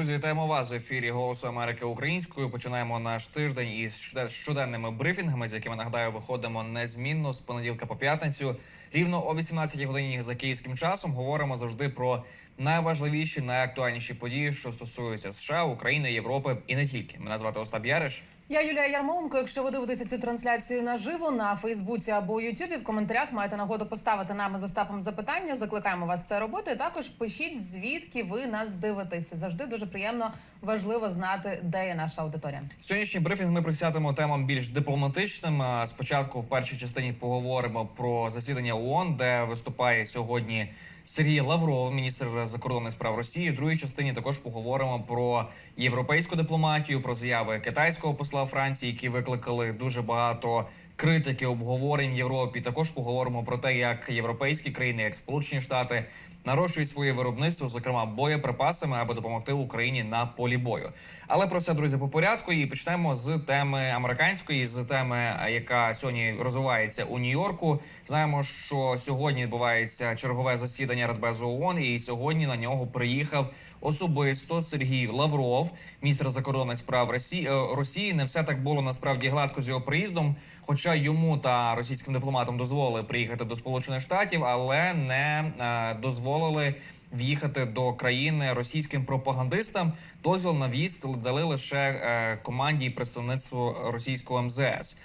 Друзі, вітаємо вас в ефірі Голосу Америки українською. Починаємо наш тиждень із щоденними брифінгами, з якими нагадаю, виходимо незмінно з понеділка по п'ятницю. Рівно о 18 годині за київським часом говоримо завжди про найважливіші, найактуальніші події, що стосуються США, України, Європи і не тільки. Мене звати Остап Яриш. Я Юлія Ярмоленко. Якщо ви дивитеся цю трансляцію наживо на Фейсбуці або Ютубі, в коментарях маєте нагоду поставити нам з Остапом запитання. Закликаємо вас це робити. Також пишіть звідки ви нас дивитеся. Завжди дуже приємно важливо знати, де є наша аудиторія. Сьогоднішній брифінг ми присвятимо темам більш дипломатичним. Спочатку в першій частині поговоримо про засідання ООН, де виступає сьогодні Сергій Лавров, міністр закордонних справ Росії. В другій частині також поговоримо про європейську дипломатію, про заяви китайського посла Франції, які викликали дуже багато критики, обговорень в Європі. Також поговоримо про те, як європейські країни, як Сполучені Штати, нарощують своє виробництво, зокрема боєприпасами, аби допомогти Україні на полі бою. Але про все, друзі, по порядку. І почнемо з теми американської, з теми, яка сьогодні розвивається у Нью-Йорку. Знаємо, що сьогодні відбувається чергове засідання Радбезу ООН, і сьогодні на нього приїхав особисто Сергій Лавров, міністр закордонних справ Росії. е, Росії. Не все так було насправді гладко з його приїздом. Хоча йому та російським дипломатам дозволили приїхати до Сполучених Штатів, але не е, дозволили в'їхати до країни російським пропагандистам. Дозвіл на в'їзд дали лише е, команді і представництву російського МЗС.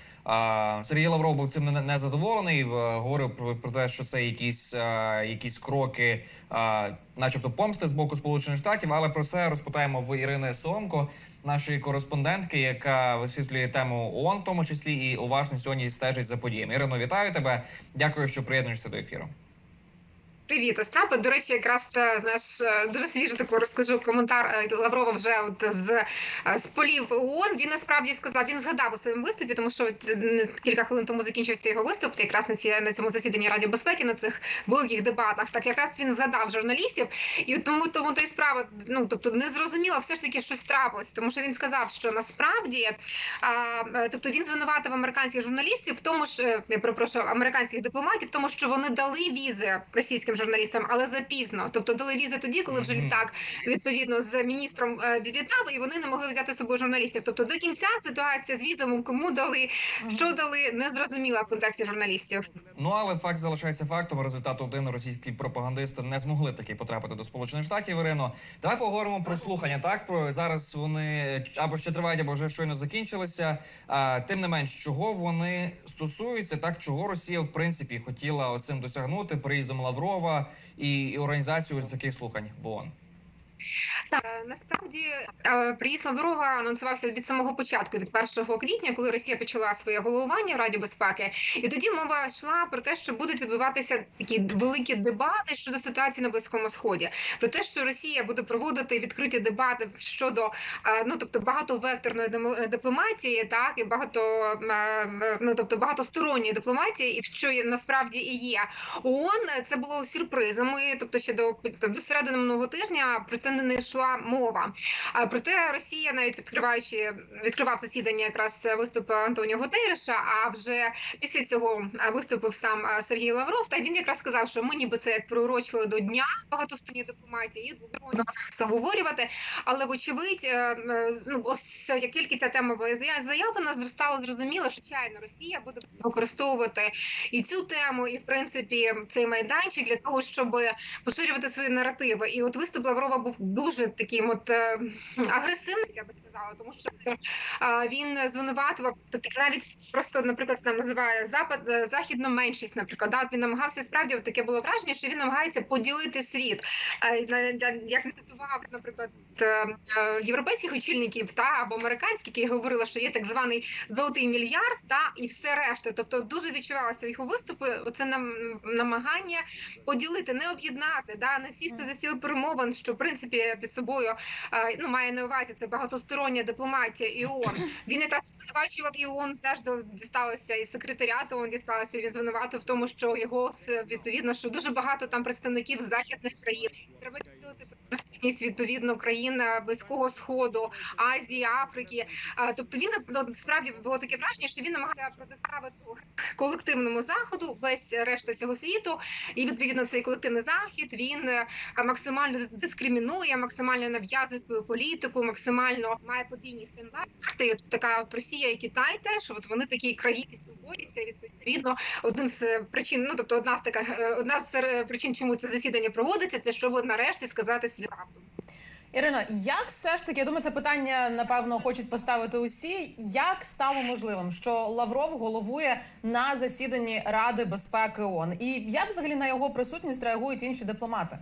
Сергій Лавров був цим не, задоволений. е, Говорив про, те, що це якісь, е, якісь кроки, начебто помсти з боку Сполучених Штатів. Але про це розпитаємо в Ірини Соломко, нашої кореспондентки, яка висвітлює тему ООН, в тому числі і уважно сьогодні стежить за подіями. Ірино, вітаю тебе. Дякую, що приєднуєшся до ефіру. Привіт, Остапе. До речі, якраз е, знаєш, е, дуже свіжо таку розкажу коментар е, Лаврова вже от з, з полів ООН. Він насправді сказав, він згадав у своєму виступі, тому що кілька хвилин тому закінчився його виступ. Якраз на ці на цьому засіданні Раді безпеки на цих великих дебатах. Так якраз він згадав журналістів, і тому тому то і справа. Ну тобто не зрозуміло, все ж таки щось трапилось, тому що він сказав, що насправді а, тобто він звинуватив американських журналістів в тому, е, я перепрошую американських дипломатів, тому що вони дали візи російським журналістам, але запізно. Тобто візи тоді, коли вже літак відповідно з міністром е, відлітав, і вони не могли взяти з собою журналістів. Тобто до кінця ситуація з візами, кому дали, що дали, не зрозуміла в контексті журналістів. Ну але факт залишається фактом. Результат один російські пропагандисти не змогли таки потрапити до Сполучених Штатів. Ірино, давай поговоримо про слухання. Так про зараз вони або ще тривають, або вже щойно закінчилися. А тим не менш, чого вони стосуються, так чого Росія в принципі хотіла оцим досягнути приїздом Лаврова і, і організацію ось таких слухань в ООН. Так, насправді е, приїзд Лаврова анонсувався від самого початку, від 1 квітня, коли Росія почала своє головування в Раді безпеки, і тоді мова йшла про те, що будуть відбуватися такі великі дебати щодо ситуації на близькому сході, про те, що Росія буде проводити відкриті дебати щодо е, ну тобто багатовекторної дипломатії, так і багато е, ну тобто багатосторонньої дипломатії, і що насправді і є ООН. Це було сюрпризом. Ми, тобто ще до, до середини минулого тижня про це не йшла мова. Проте Росія, навіть відкриваючи відкривав засідання, якраз виступ Антоніо Гутерреша, А вже після цього виступив сам Сергій Лавров. Та він якраз сказав, що ми ніби це як приурочили до дня багатосторонньої дипломатії, і будемо це обговорювати. Але вочевидь, е, ну ось як тільки ця тема була заявлена, зростало зрозуміло, що чайно Росія буде використовувати і цю тему, і в принципі цей майданчик для того, щоб поширювати свої наративи. І от виступ Лаврова був дуже таким от е, агресивним, я би сказала, тому що е, він звинуватував тобто навіть просто, наприклад, нам називає запад е, західну меншість. Наприклад, да, він намагався справді от таке було враження, що він намагається поділити світ. Як він цитував, наприклад, європейських очільників та або американських, які говорили, що є так званий золотий мільярд, та і все решта. Тобто дуже відчувалося в його виступи. Оце нам намагання поділити, не об'єднати, да не сісти за стіл перемовин, що в принципі під собою е, ну має на увазі це багатостороння дипломатія і ООН. Він якраз звинувачував і ООН теж дісталося і секретаріату ООН дісталося. Він звинуватив в тому, що його с- відповідно, що дуже багато там представників західних країн. Треба посилити присутність відповідно країн близького сходу, Азії, Африки. Тобто він ну, справді було таке враження, що він намагався протиставити колективному заходу весь решта всього світу, і відповідно цей колективний захід він е, максимально дискримінує, максимально нав'язує свою політику, максимально має подвійні стандарти. От така от Росія і Китай теж от вони такі країни борються. Відповідно, один з е, причин, ну тобто одна з така е, одна з причин, чому це засідання проводиться, це щоб нарешті сказати правду. Ірино, як все ж таки, я думаю, це питання напевно хочуть поставити усі. Як стало можливим, що Лавров головує на засіданні Ради безпеки ООН? І як взагалі на його присутність реагують інші дипломати?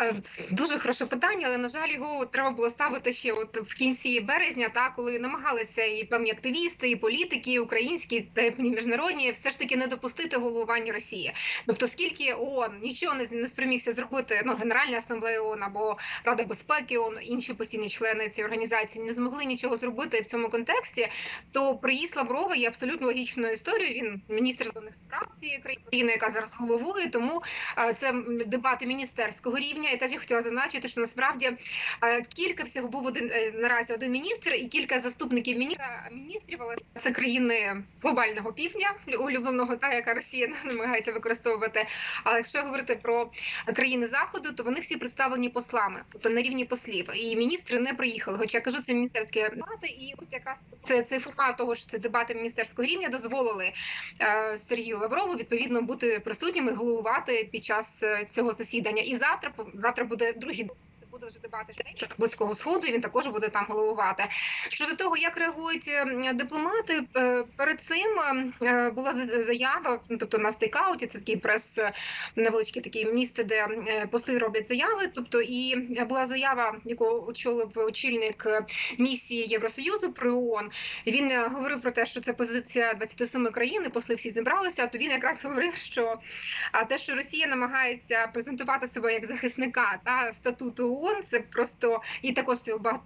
Е, Дуже хороше питання, але на жаль, його треба було ставити ще от в кінці березня, та коли намагалися і певні активісти, і політики, і українські та й міжнародні, все ж таки не допустити головування Росії. Тобто, скільки ООН нічого не, не спромігся зробити, ну Генеральна асамблея ООН або Рада безпеки ООН, інші постійні члени цієї організації не змогли нічого зробити в цьому контексті, то приїзд Лаврова є абсолютно логічною історією. Він міністр закордонних справ цієї країни, яка зараз головує. Тому е, це дебати міністерського рівня. Теж я хотіла зазначити, що насправді е, кілька всього був один е, наразі один міністр і кілька заступників міністра міністрів, але це країни глобального півдня, улюбленого та яка Росія намагається використовувати. Але якщо говорити про країни заходу, то вони всі представлені послами, тобто на рівні послів. І міністри не приїхали. Хоча кажу, це міністерські дебати, і от якраз це цей формат того, що це дебати міністерського рівня, дозволили е, Сергію Лаврову відповідно бути присутнім і головувати під час цього засідання. І завтра завтра буде другий буде вже дебати щодо близького сходу. і Він також буде там головувати. Щодо того, як реагують е, дипломати, е, перед цим е, була з- заява, тобто на стейкауті, це такий прес е, невеличке таке місце, де е, посли роблять заяви. Тобто, і була заява, яку очолив очільник е, місії Євросоюзу при ООН. Він е, говорив про те, що це позиція 27 країн, і посли всі зібралися. То він якраз говорив, що те, що Росія намагається презентувати себе як захисника та статуту ООН, це просто і також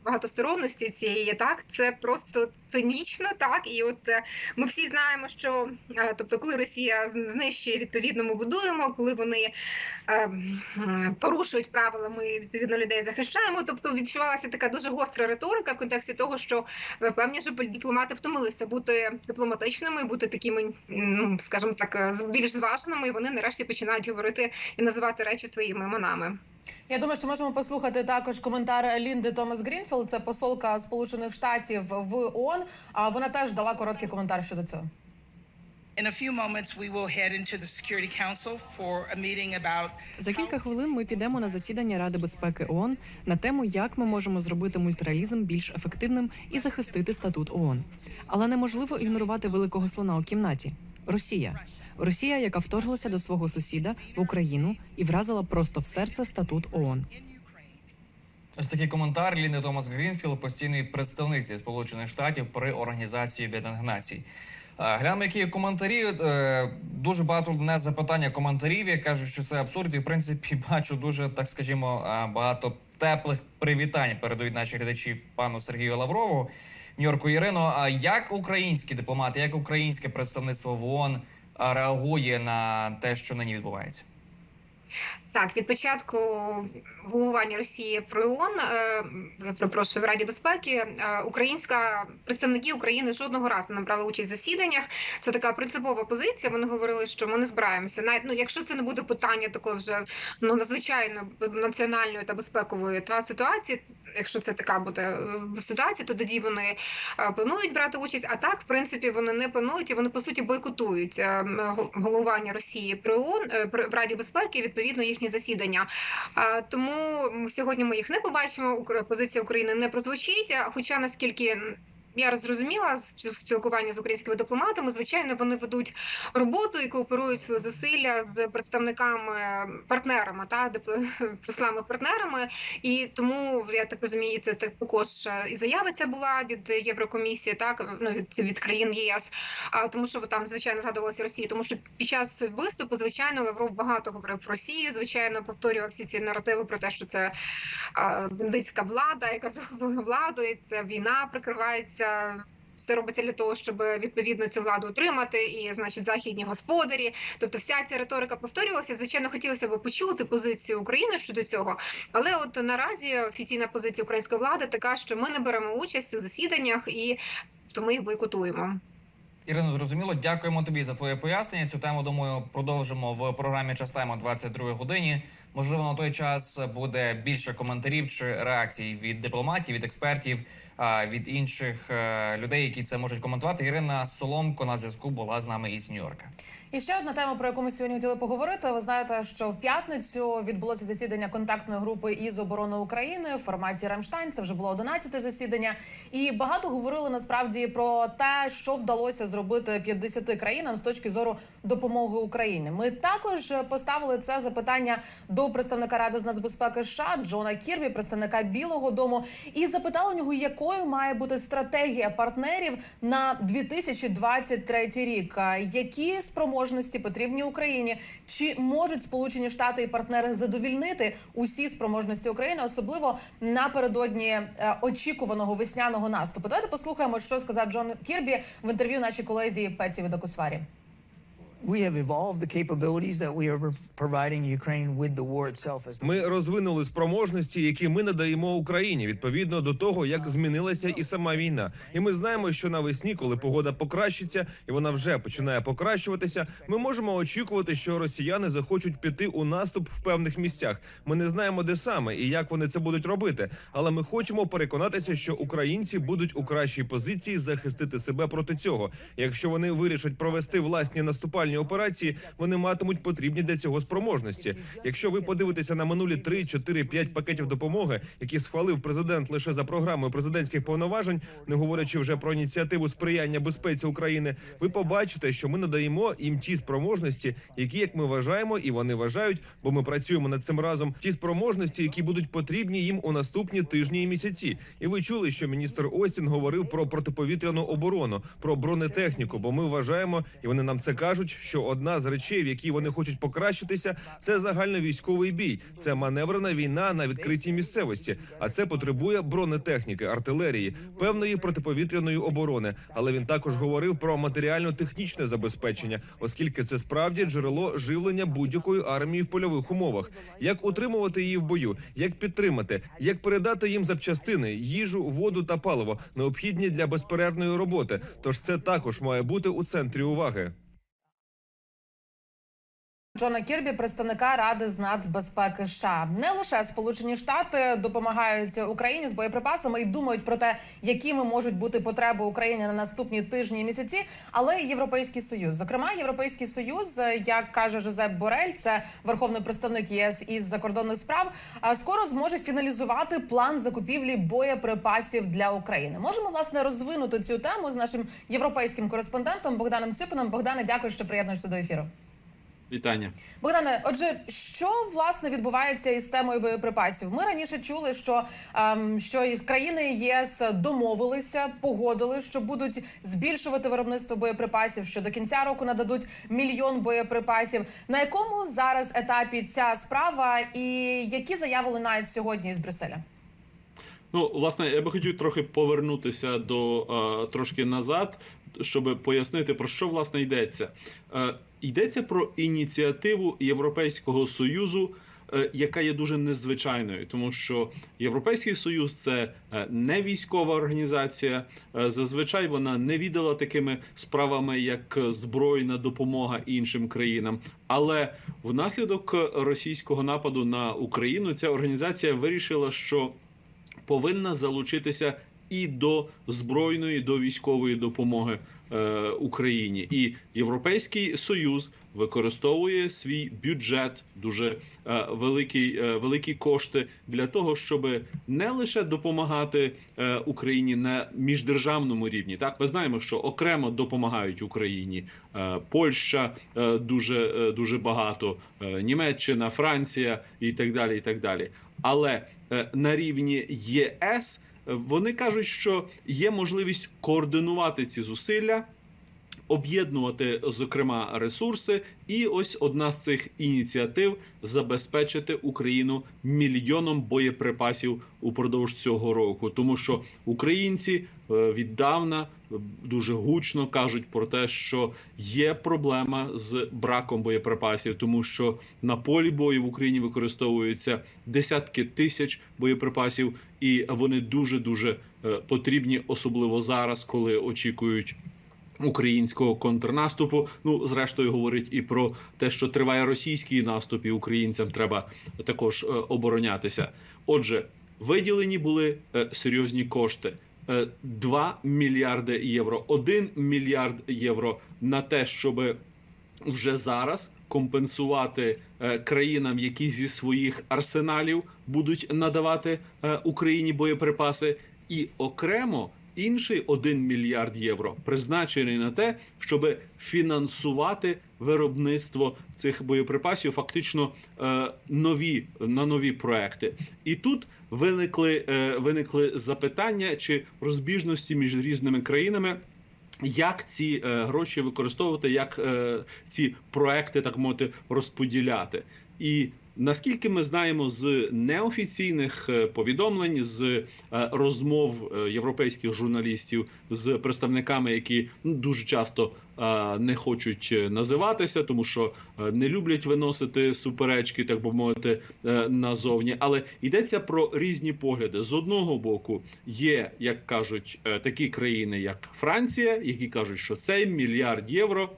багатосторонності цієї, так це просто цинічно, так і от е, ми всі знаємо, що е, тобто, коли Росія знищує відповідно, ми будуємо, коли вони е, порушують правила, ми відповідно людей захищаємо. Тобто відчувалася така дуже гостра риторика в контексті того, що е, певні ж дипломати втомилися бути дипломатичними, бути такими, ну скажімо так, більш зваженими, і вони нарешті починають говорити і називати речі своїми іменами. Я думаю, що можемо послухати також коментар Лінди Томас Грінфілд, це посолка Сполучених Штатів в ООН. А вона теж дала короткий коментар щодо цього. In a few moments, we will head into the Security Council for a meeting about За кілька хвилин ми підемо на засідання Ради безпеки ООН на тему, як ми можемо зробити мультиралізм більш ефективним і захистити статут ООН. Але неможливо ігнорувати великого слона у кімнаті. Росія, Росія, яка вторглася до свого сусіда в Україну і вразила просто в серце статут ООН. Ось такий коментар Ліни Томас Грінфілд, постійної представниці Сполучених Штатів при організації Об'єднаних Націй. Е, Глянемо, які коментарі. Е, Дуже багато не запитання коментарів. Я кажу, що це абсурд. І в принципі бачу дуже, так скажімо, е, багато теплих привітань передають наші глядачі пану Сергію Лаврову. Нью-Йорку Ірино. А як українські дипломати, як українське представництво в ООН реагує на те, що нині відбувається? Так, від початку головування Росії при ООН, е, перепрошую, в Раді безпеки, е, українська представники України жодного разу не брали участь в засіданнях. Це така принципова позиція. Вони говорили, що ми не збираємося. Навіть ну, якщо це не буде питання такої вже ну надзвичайно національної та безпекової та ситуації. Якщо це така буде е, ситуація, то тоді вони планують брати участь. А так, в принципі, вони не планують і вони по суті бойкотують го- головування Росії при ООН в Раді безпеки, відповідно їхні засідання. Тому сьогодні ми їх не побачимо. Позиція України не прозвучить. Хоча наскільки я зрозуміла з спілкування з українськими дипломатами, звичайно, вони ведуть роботу і кооперують свої зусилля з представниками партнерами та дипло- послами-партнерами. І тому я так розумію, це так- також е, і заява ця була від Єврокомісії, так ну від, від країн єС. А тому, що там звичайно згадувалася Росія, тому що під час виступу, звичайно, Лавров багато говорив про Росію. Звичайно, повторював всі ці наративи про те, що це бандитська влада, яка захопила владу, і це війна прикривається Це робиться для того, щоб відповідно цю владу отримати, і значить західні господарі. Тобто, вся ця риторика повторювалася. Звичайно, хотілося б почути позицію України щодо цього. Але от наразі офіційна позиція української влади така, що ми не беремо участь у засіданнях і то ми їх бойкотуємо. Ірино, зрозуміло. Дякуємо тобі за твоє пояснення. Цю тему думаю продовжимо в програмі «Час тайм» о 22 годині. Можливо, на той час буде більше коментарів чи реакцій від дипломатів, від експертів, від інших е, людей, які це можуть коментувати. Ірина Соломко на зв'язку була з нами із Нью-Йорка. І ще одна тема, про яку ми сьогодні хотіли поговорити. Ви знаєте, що в п'ятницю відбулося засідання контактної групи із оборони України в форматі Рамштайн. Це вже було 11-те засідання, і багато говорили насправді про те, що вдалося зробити 50 країнам з точки зору допомоги Україні. Ми також поставили це запитання до представника ради з нацбезпеки США Джона Кірбі, представника Білого Дому, і запитали у нього, якою має бути стратегія партнерів на 2023 рік. Які спроможності потрібні Україні? Чи можуть Сполучені Штати і партнери задовільнити усі спроможності України, особливо напередодні е, очікуваного весняного наступу? Давайте послухаємо, що сказав Джон Кірбі в інтерв'ю нашій колезі Петі Відокусварі. Ми розвинули спроможності, які ми надаємо Україні відповідно до того, як змінилася і сама війна. І ми знаємо, що навесні, коли погода покращиться, і вона вже починає покращуватися, ми можемо очікувати, що росіяни захочуть піти у наступ в певних місцях. Ми не знаємо, де саме і як вони це будуть робити. Але ми хочемо переконатися, що українці будуть у кращій позиції захистити себе проти цього. Якщо вони вирішать провести власні наступальні операції, вони матимуть потрібні для цього спроможності. Якщо ви подивитеся на минулі 3, 4, 5 пакетів допомоги, які схвалив президент лише за програмою президентських повноважень, не говорячи вже про ініціативу сприяння безпеці України, ви побачите, що ми надаємо їм ті спроможності, які, як ми вважаємо, і вони вважають, бо ми працюємо над цим разом. Ті спроможності, які будуть потрібні їм у наступні тижні і місяці. І ви чули, що міністр Остін говорив про протиповітряну оборону, про бронетехніку. Бо ми вважаємо, і вони нам це кажуть, що одна з речей, в якій вони хочуть покращитися, це загальновійськовий бій, це маневрена війна на відкритій місцевості. А це потребує бронетехніки, артилерії, певної протиповітряної оборони. Але він також говорив про матеріально-технічне забезпечення, оскільки це справді джерело живлення будь-якої армії в польових умовах. Як утримувати її в бою, як підтримати, як передати їм запчастини, їжу, воду та паливо, необхідні для безперервної роботи. Тож це також має бути у центрі уваги. Джона Кірбі, представника Ради з нацбезпеки США. Не лише Сполучені Штати допомагають Україні з боєприпасами і думають про те, якими можуть бути потреби України на наступні тижні і місяці, але й Європейський Союз. Зокрема, Європейський Союз, як каже Жозеп Борель, це верховний представник ЄС із закордонних справ. скоро зможе фіналізувати план закупівлі боєприпасів для України. Можемо власне розвинути цю тему з нашим європейським кореспондентом Богданом Цюпином. Богдане, дякую, що приєднуєшся до ефіру. Вітання. Богдане, отже, що власне відбувається із темою боєприпасів? Ми раніше чули, що, ем, що і країни ЄС домовилися, погодили, що будуть збільшувати виробництво боєприпасів, що до кінця року нададуть мільйон боєприпасів. На якому зараз етапі ця справа, і які заяви лунають сьогодні із Брюсселя? Ну, власне, я би хотів трохи повернутися до е, трошки назад, щоб пояснити про що власне йдеться. Е, йдеться про ініціативу Європейського союзу. е, Яка є дуже незвичайною, тому що Європейський Союз це е, не військова організація. е, Зазвичай вона не віддала такими справами, як збройна допомога іншим країнам. Але внаслідок російського нападу на Україну ця організація вирішила, що повинна залучитися і до збройної, до військової допомоги е, Україні. І Європейський Союз використовує свій бюджет, дуже е, великі, е, великі кошти для того, щоб не лише допомагати е, Україні на міждержавному рівні. Так, ми знаємо, що окремо допомагають Україні е, Польща е, дуже, е, дуже багато, е, Німеччина, Франція і так далі. І так далі. Але е, на рівні ЄС вони кажуть, що є можливість координувати ці зусилля. Об'єднувати зокрема ресурси. І ось одна з цих ініціатив забезпечити Україну мільйоном боєприпасів упродовж цього року, тому що українці е, віддавна дуже гучно кажуть про те, що є проблема з браком боєприпасів, тому що на полі бою в Україні використовуються десятки тисяч боєприпасів, і вони дуже дуже потрібні, особливо зараз, коли очікують. Українського контрнаступу, ну зрештою говорить і про те, що триває російський наступ, і українцям треба також е, оборонятися. Отже, виділені були е, серйозні кошти. Е, 2 мільярди євро, 1 мільярд євро на те, щоб вже зараз компенсувати е, країнам, які зі своїх арсеналів будуть надавати е, Україні боєприпаси, і окремо інший 1 мільярд євро призначений на те, щоб фінансувати виробництво цих боєприпасів, фактично е, нові на нові проекти. І тут виникли, е, виникли запитання чи розбіжності між різними країнами. Як ці е, гроші використовувати, як е, ці проекти так мовити розподіляти, і наскільки ми знаємо з неофіційних е, повідомлень, з е, розмов е, європейських журналістів з представниками, які ну, дуже часто не хочуть називатися, тому що не люблять виносити суперечки, так би мовити, назовні. Але йдеться про різні погляди. З одного боку є, як кажуть, такі країни, як Франція, які кажуть, що цей мільярд євро.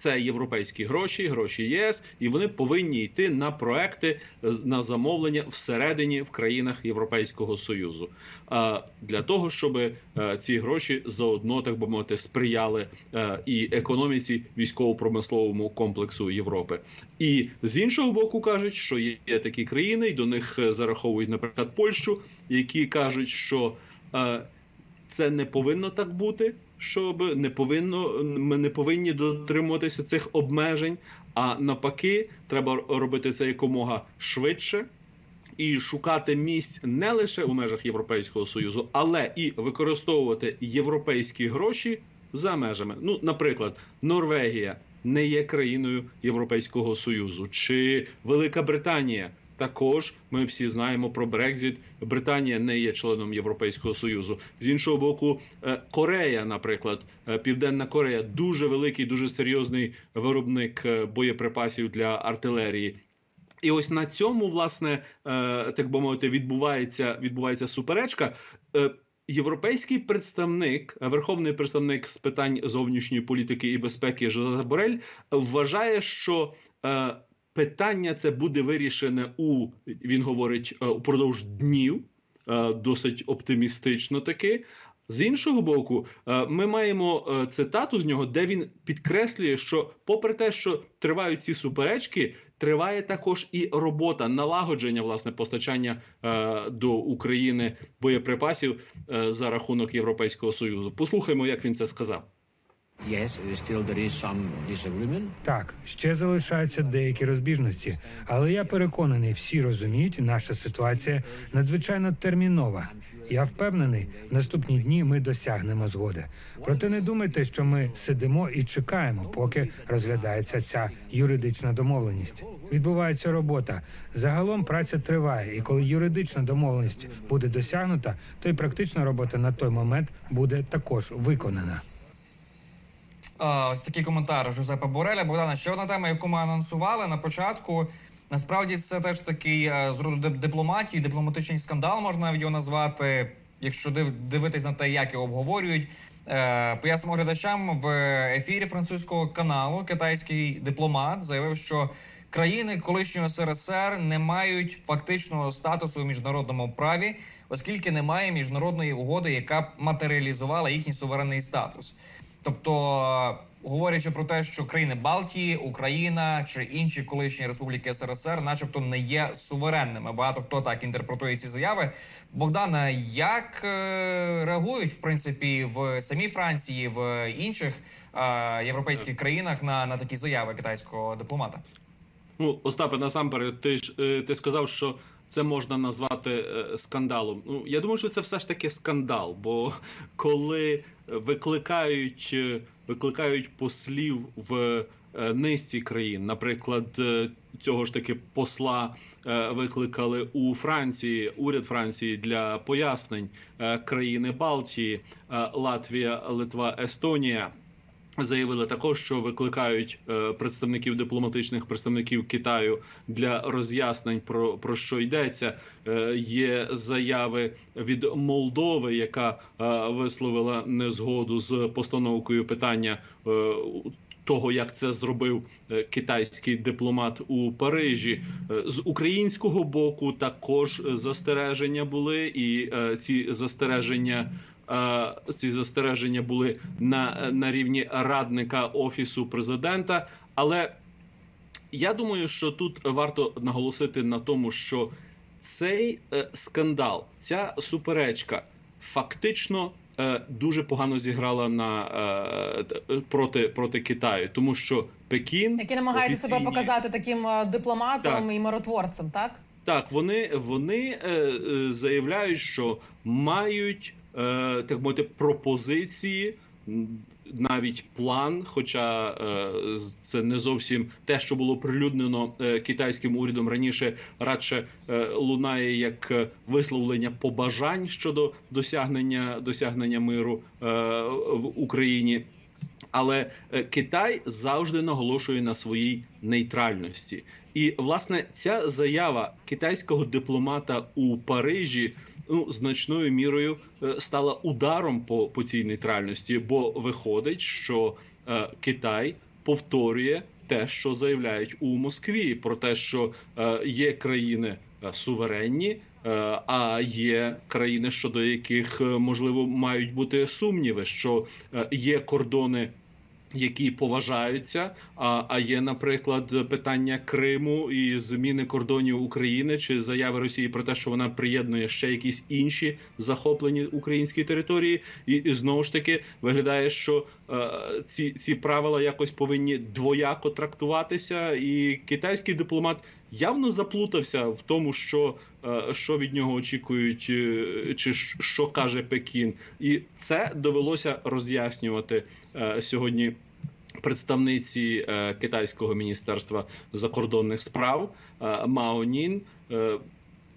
Це європейські гроші, гроші ЄС, і вони повинні йти на проекти з- на замовлення всередині в країнах Європейського союзу а, для того, щоб е, ці гроші заодно так би мовити сприяли е, і економіці військово-промисловому комплексу Європи. І з іншого боку кажуть, що є такі країни, і до них е, зараховують, наприклад, Польщу, які кажуть, що е, це не повинно так бути. Щоб не повинно, ми не повинні дотримуватися цих обмежень, а навпаки, треба робити це якомога швидше і шукати місць не лише у межах Європейського союзу, але і використовувати європейські гроші за межами. Ну, наприклад, Норвегія не є країною Європейського союзу, чи Велика Британія. Також ми всі знаємо про Брекзит. Британія не є членом Європейського союзу. З іншого боку, е, Корея, наприклад, е, Південна Корея дуже великий, дуже серйозний виробник е, боєприпасів для артилерії. І ось на цьому, власне, так би мовити, відбувається, відбувається суперечка. Європейський представник, верховний представник з питань зовнішньої політики і безпеки Жозеп Борель вважає, що питання це буде вирішене у він говорить е, упродовж днів, е, досить оптимістично таки. З іншого боку, е, ми маємо цитату з нього, де він підкреслює, що, попри те, що тривають ці суперечки, триває також і робота налагодження власне постачання до України боєприпасів за рахунок Європейського союзу. Послухаймо, як він це сказав. Так, ще залишаються деякі розбіжності, але я переконаний, всі розуміють, наша ситуація надзвичайно термінова. Я впевнений, наступні дні ми досягнемо згоди. Проте не думайте, що ми сидимо і чекаємо, поки розглядається ця юридична домовленість. Відбувається робота. Загалом праця триває, і коли юридична домовленість буде досягнута, то й практична робота на той момент буде також виконана. Ось такий коментар Жозепа Бореля. Богдана, ще одна тема, яку ми анонсували на початку. Насправді це теж такий е, з роду дипломатії, дипломатичний скандал, можна навіть його назвати, якщо див- дивитись на те, як його обговорюють. Е, Пояснимо глядачам в ефірі французького каналу китайський дипломат заявив, що країни колишнього СРСР не мають фактичного статусу у міжнародному праві, оскільки немає міжнародної угоди, яка б матеріалізувала їхній суверенний статус. Тобто, говорячи про те, що країни Балтії, Україна чи інші колишні республіки СРСР, начебто, не є суверенними. Багато хто так інтерпретує ці заяви. Богдана, як е, реагують в принципі в самій Франції, в інших е, європейських країнах на, на такі заяви китайського дипломата? Ну, Остапе, насамперед, ти ж е, ти сказав, що це можна назвати е, скандалом. Ну, я думаю, що це все ж таки скандал, бо коли викликають е, викликають послів в е, низці країн. Наприклад, е, цього ж таки посла викликали у Франції, уряд Франції для пояснень країни Балтії, Латвія, Литва, Естонія. Заявили також, що викликають е, представників дипломатичних представників Китаю для роз'яснень про, про що йдеться. Е, є заяви від Молдови, яка е, висловила незгоду з постановкою питання. Того, як це зробив китайський дипломат у Парижі, з українського боку також застереження були, і ці застереження ці застереження були на, на рівні радника офісу президента. Але я думаю, що тут варто наголосити на тому, що цей е, скандал, ця суперечка фактично е, дуже погано зіграла на е, проти, проти Китаю, тому що Пекін Які намагаються себе показати таким дипломатом Так. і миротворцем, так? так, вони, вони заявляють, що мають так мовити пропозиції, навіть план, хоча е, це не зовсім те, що було прилюднено е, китайським урядом раніше, радше е, лунає як е, висловлення побажань щодо досягнення досягнення миру е, в Україні. Але е, Китай завжди наголошує на своїй нейтральності. І власне ця заява китайського дипломата у Парижі ну значною мірою е, стала ударом по, по цій нейтральності, бо виходить, що е, Китай повторює те, що заявляють у Москві, про те, що е, є країни е, суверенні. е, А є країни, щодо яких можливо мають бути сумніви, що є кордони які поважаються. А, а є, наприклад, питання Криму і зміни кордонів України чи заяви Росії про те, що вона приєднує ще якісь інші захоплені українські території, і, і знову ж таки виглядає, що е, ці, ці правила якось повинні двояко трактуватися, і китайський дипломат. Явно заплутався в тому, що, е, що від нього очікують, е, чи що каже Пекін, і це довелося роз'яснювати сьогодні представниці е, китайського міністерства закордонних справ е, Мао Нін. Е,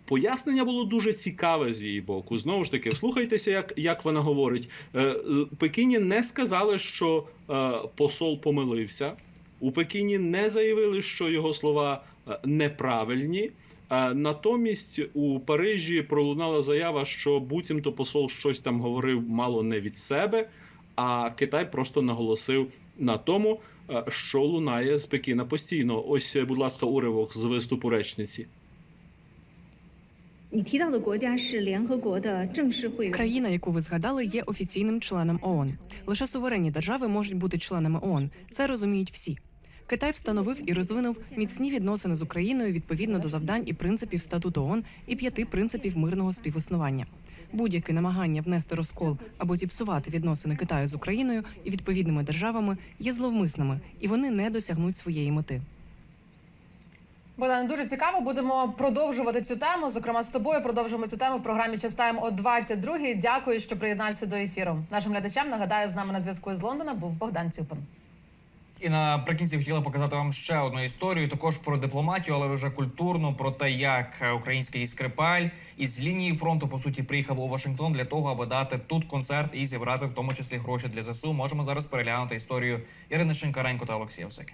Пояснення було дуже цікаве з її боку. Знову ж таки, вслухайтеся, як, як вона говорить. Е, е, Пекіні не сказали, що е, посол помилився. У Пекіні не заявили, що його слова е, неправильні. Е, Натомість у Парижі пролунала заява, що буцімто посол щось там говорив мало не від себе. А Китай просто наголосив на тому, е, що лунає з Пекіна постійно. Ось, е, будь ласка, уривок з виступу речниці. Країна, яку ви згадали, є офіційним членом ООН. Лише суверенні держави можуть бути членами ООН. Це розуміють всі. Китай встановив і розвинув міцні відносини з Україною відповідно до завдань і принципів статуту ООН і п'яти принципів мирного співіснування. Будь-яке намагання внести розкол або зіпсувати відносини Китаю з Україною і відповідними державами є зловмисними, і вони не досягнуть своєї мети. Богдан, дуже цікаво. Будемо продовжувати цю тему. Зокрема, з тобою продовжимо цю тему в програмі Частаємо о 22-й. Дякую, що приєднався до ефіру. Нашим глядачам нагадаю, з нами на зв'язку з Лондона був Богдан Цюпин. І наприкінці хотіла показати вам ще одну історію, також про дипломатію, але вже культурну, про те, як український скрипаль із лінії фронту по суті приїхав у Вашингтон для того, аби дати тут концерт і зібрати в тому числі гроші для ЗСУ. Можемо зараз переглянути історію Ірини Шинкаренко та Олексія Осики.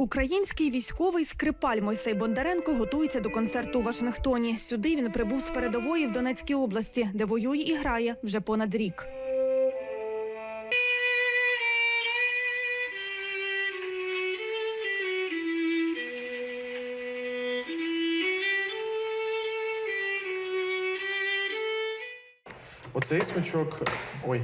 Український військовий скрипаль Мойсей Бондаренко готується до концерту у Вашингтоні. Сюди він прибув з передової в Донецькій області, де воює і грає вже понад рік. Оцей смичок. Ой.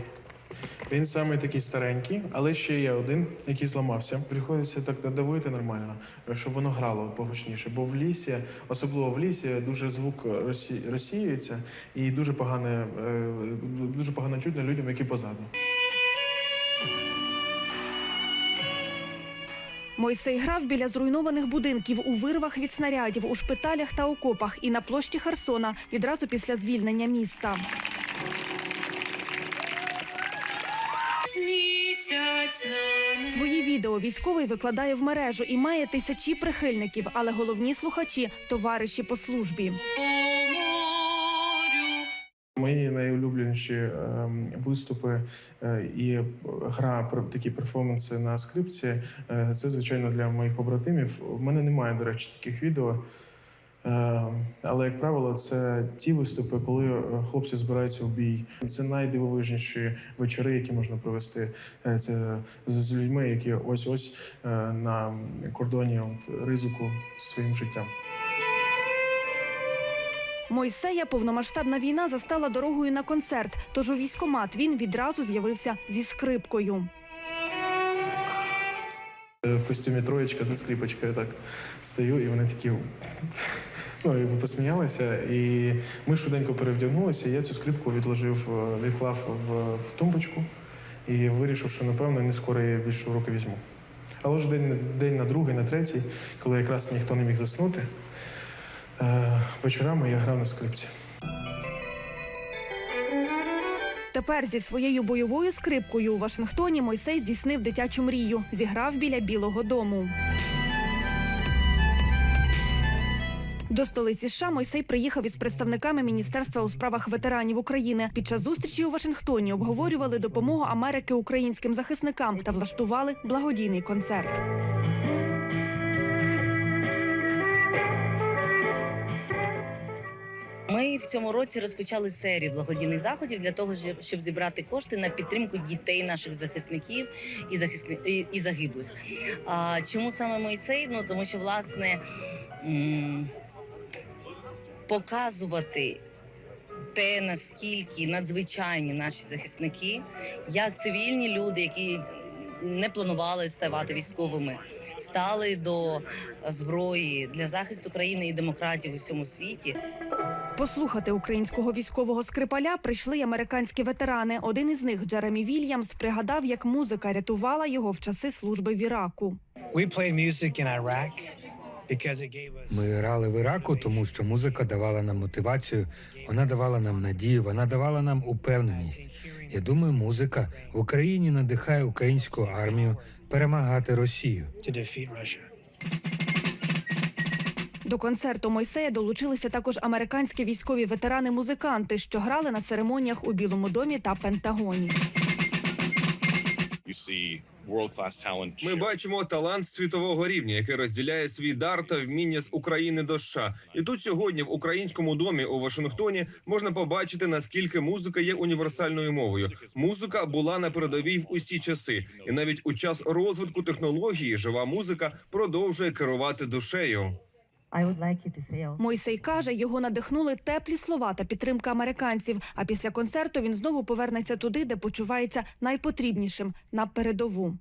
Він самий такий старенький, але ще є один, який зламався. Приходиться так надавити нормально, щоб воно грало погучніше. Бо в лісі, особливо в лісі, дуже звук розсі- розсіюється і дуже погане, е, дуже погано чутно людям, які позаду. Мойсей грав біля зруйнованих будинків у вирвах від снарядів, у шпиталях та окопах і на площі Херсона відразу після звільнення міста. Відео військовий викладає в мережу і має тисячі прихильників, але головні слухачі товариші по службі. Мої найулюбленіші ем, виступи е, і гра такі перформанси на скрипці. е, це звичайно для моїх побратимів. У мене немає, до речі, таких відео. Е, Але, як правило, це ті виступи, коли е, хлопці збираються в бій. Це найдивовижніші вечори, які можна провести. Е, Це з, людьми, які ось ось на кордоні от, ризику своїм життям. Мойсея повномасштабна війна застала дорогою на концерт. Тож у військомат він відразу з'явився зі скрипкою. В костюмі троєчка за скрипочкою так стою, і вони такі ну, якби посміялися. І ми швиденько перевдягнулися. і Я цю скрипку відложив, е, відклав в, в тумбочку і вирішив, що напевно не скоро я більше в руки візьму. Але вже день, день на другий, на третій, коли якраз ніхто не міг заснути, е, вечорами я грав на скрипці. Тепер зі своєю бойовою скрипкою у Вашингтоні Мойсей здійснив дитячу мрію, зіграв біля Білого Дому. До столиці США Мойсей приїхав із представниками Міністерства у справах ветеранів України. Під час зустрічі у Вашингтоні обговорювали допомогу Америки українським захисникам та влаштували благодійний концерт. Ми в цьому році розпочали серію благодійних заходів для того, щоб- зібрати кошти на підтримку дітей наших захисників і захисни... і, загиблих. А чому саме Мойсей? Ну тому що власне показувати те, наскільки надзвичайні наші захисники, як цивільні люди, які не планували ставати військовими, стали до зброї для захисту країни і демократії в усьому світі. Послухати українського військового скрипаля прийшли й американські ветерани. Один із них, Джеремі Вільямс, пригадав, як музика рятувала його в часи служби в Іраку. We played music in Iraq because it gave us Ми грали в Іраку, тому що музика давала нам мотивацію, вона давала нам надію, вона давала нам упевненість. Я думаю, музика в Україні надихає українську армію перемагати Росію. to. До концерту Мойсея долучилися також американські військові ветерани-музиканти, що грали на церемоніях у Білому домі та Пентагоні. Ми бачимо талант світового рівня, який розділяє свій дар та вміння з України до США. І тут сьогодні в українському домі у Вашингтоні можна побачити наскільки музика є універсальною мовою. Музика була на передовій в усі часи, і навіть у час розвитку технології жива музика продовжує керувати душею. Мойсей каже, його надихнули теплі слова та підтримка американців. А після концерту він знову повернеться туди, де почувається найпотрібнішим на передову.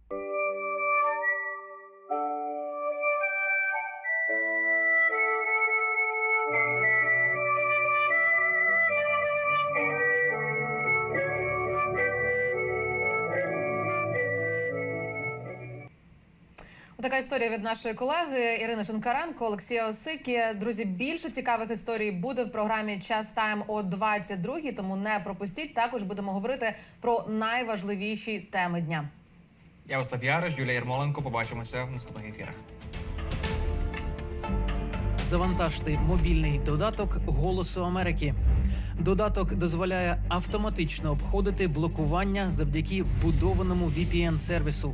Така історія від нашої колеги Ірини Шинкаренко, Олексія Осикі. Друзі, більше цікавих історій буде в програмі Час Тайм о 22-й, тому не пропустіть. Також будемо говорити про найважливіші теми дня. Я Остап Яриш, Юлія Ярмоленко. Побачимося в наступних ефірах. Завантажте мобільний додаток Голосу Америки. Додаток дозволяє автоматично обходити блокування завдяки вбудованому VPN-сервісу.